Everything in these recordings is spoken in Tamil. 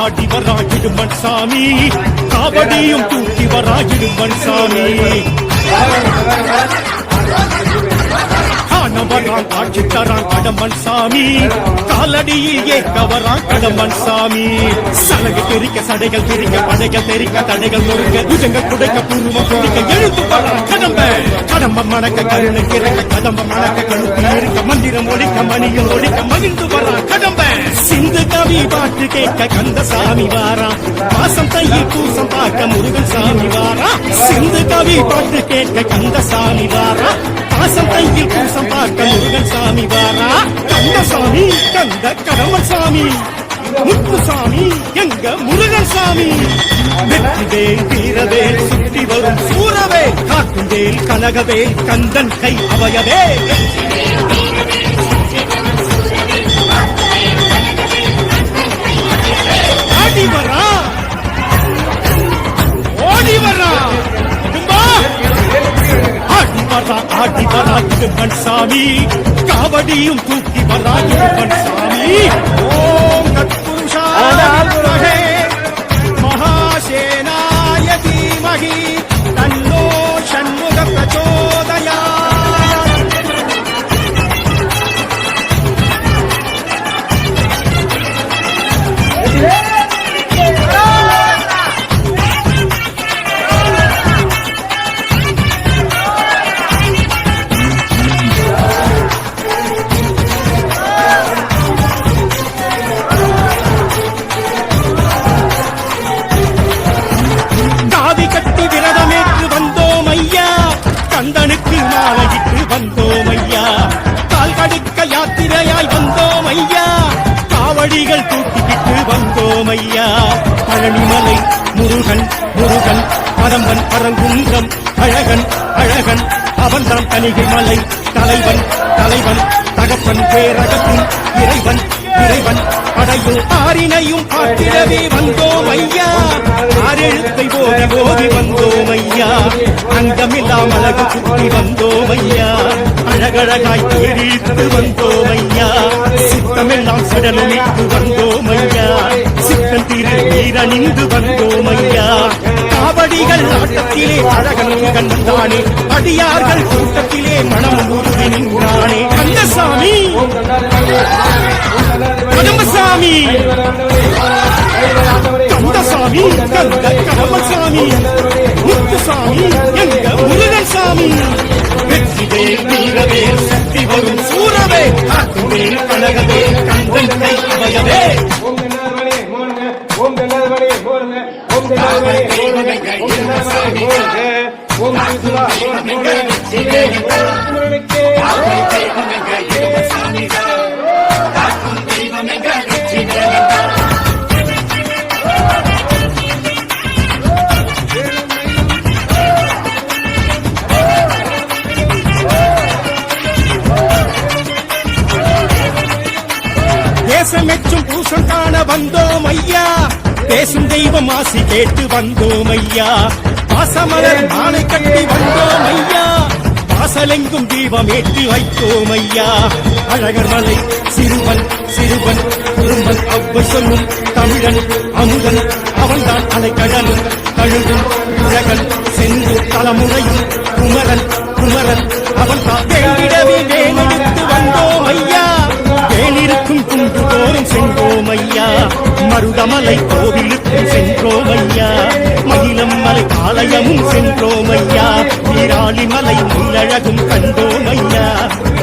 ஆடி வராகிடுமன் சாமி. காவடியும் தூக்கி வராகிடுமன் சாமி. காணவரான் காட்சி தரான் கடமன் சாமி. காலடியில் ஏற்க வரான் கடம்பன் சாமி. சலகு தெரிக்க சடைகள் தெரிக்க படைகள் தெரிக்க தடைகள் நொறுக்க புஜங்கள் குடைக்க பூர்வம் குடிக்க எழுத்து வரான் கடம்ப. கடம்ப மணக்க கருணை கிறக்க கடம்ப மணக்க கழுத்து இருக்க மந்திரம் ஒழிக்க மணியும் ஒழிக்க மகிழ்ந்து வரான் கடம்ப. சிந்து கவி பாட்டு கேட்க கந்த சாமி வாரா. பாசம் தையில் பூசம் பார்க்க முருகன் சாமி வாரா. சிந்து கவி பாட்டு கேட்க கந்த சாமி வாரா. பாசம் தையில் பூசம் பார்க்க முருகன் சாமி வாரா. கந்த சாமி கந்த கடம்பன் சாமி. முத்துசாமி எங்க முருகன் சாமி. வெற்றிவேல் வீரவேல் சுற்றி வரும் சூரவே காக்குந்தேல் கனகவேல் கந்தன் கை அவயவே. ஓடி வரா ஓடி வரா ஆடி வரா ஆடி வரா திருப்பன் சாமி. காவடியும் தூக்கி வரா திருப்பன் வந்தோம் ஐயா கால் கடுக்க யாத்திரையாய் வந்தோம் ஐயா காவடிகள் தூக்கிக்கிட்டு வந்தோம் ஐயா பழனிமலை முருகன் முருகன் பரம்பன் பரங்குன்றம் அழகன் அழகன் அவன்தான் தனிகை மலை தலைவன் தலைவன் தகப்பன் பேரகத்தின் இறைவன் இறைவன் படையும் ஆறினையும் ஆற்றிடவே வந்தோம் ஐயா ஆறெழுத்தை போதி போதி வந்தோம் ஐயா அங்கமில்லாமல் அழகு சுற்றி வந்தோம் அழகழகாய் தேடித்து வந்தோம் ஐயா சித்தமெல்லாம் சடலமிட்டு வந்தோம் ஐயா சித்தம் திரு நீரணிந்து வந்தோம் ஐயா காவடிகள் ஆட்டத்திலே அழகன் கண்டானே அடியார்கள் கூட்டத்திலே மனம் உருவி நின்றானே. கந்தசாமி! கடம்பசாமி கந்தசாமி! கந்த கடம்பசாமி முத்துசாமி! கனகவே கந்தன் கை அவையவே ஓம் தென்னார்வனே மோனுங்க ஓம் தென்னார்வனே மோனுங்க ஓம் தென்னார்வனே மோனுங்க ஓம் தென்னார்வனே மோனுங்க ஓம் திருசுலா மோனுங்க முருகனுக்கே தேசமெச்சும் பூசம் காண வந்தோம் ஐயா. பேசும் தெய்வம் ஆசி கேட்டு வந்தோம் ஐயா. பாசமலர் மாலை கட்டி வந்தோம் ஐயா. வாசலெங்கும் தீபம் ஏற்றி வைத்தோம் ஐயா. அழகர் மலை சிறுவன் சிறுவன் குறும்பன் அவ்வை சொல்லும் தமிழன் அமுதன் அவன்தான் அலைக்கடலும் கழுகும் உலகன் சென்று தலைமுறையும் குமரன் குமரன் அவன் தான் வேண்டிடவே வேலெடுத்து மருதமலை கோவிலுக்கும் சென்றோம் ஐயா மயிலம் ஆலயமும் சென்றோம் ஐயா நீராளிமலை முள்ளழகும் கண்டோம் ஐயா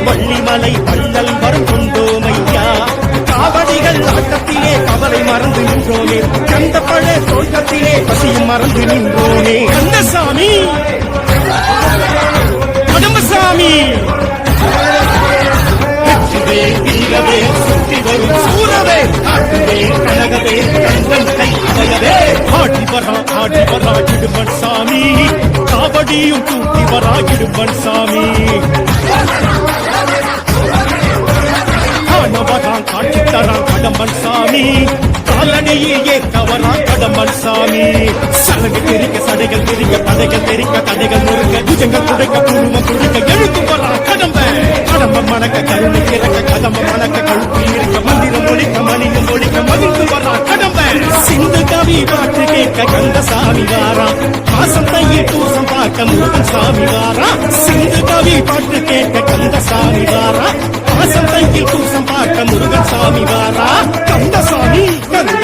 வள்ளிமலை வள்ளல் வரும் கொண்டோம் ஐயா காவடிகள் ஆட்டத்திலே கவலை மறந்து நின்றோமே. கந்த பழ தோட்டத்திலே பசியும் மறந்து நின்றோமே. கந்தசாமி! கடம்பசாமி வெற்றிவே வீரவே சூரவே காட்டுவே கனகவே கந்தன் கை ஆடி வரா ஆடி வரா இடுமன் சாமி காவடியும் தூக்கி வரா இடுமன் சாமி காணவரான் காட்சி தரான் கடம்பன் சாமி காலடியே கவரா கடம்பன் சாமி சலகை தெரிக்க சடைகள் தெரிக்க தடைகள் தெரிக்க தடைகள் நொறுக்க குஜங்கள் துடைக்க பூர்வம் துடைக்க எழு வாரா? சிந்து கவி பாட்டு கேட்க கந்த சாமி வாரா? மாசம் தங்கி பூசம் பார்க்க முருகன் சாமி வாரா? கந்த சாமி கந்த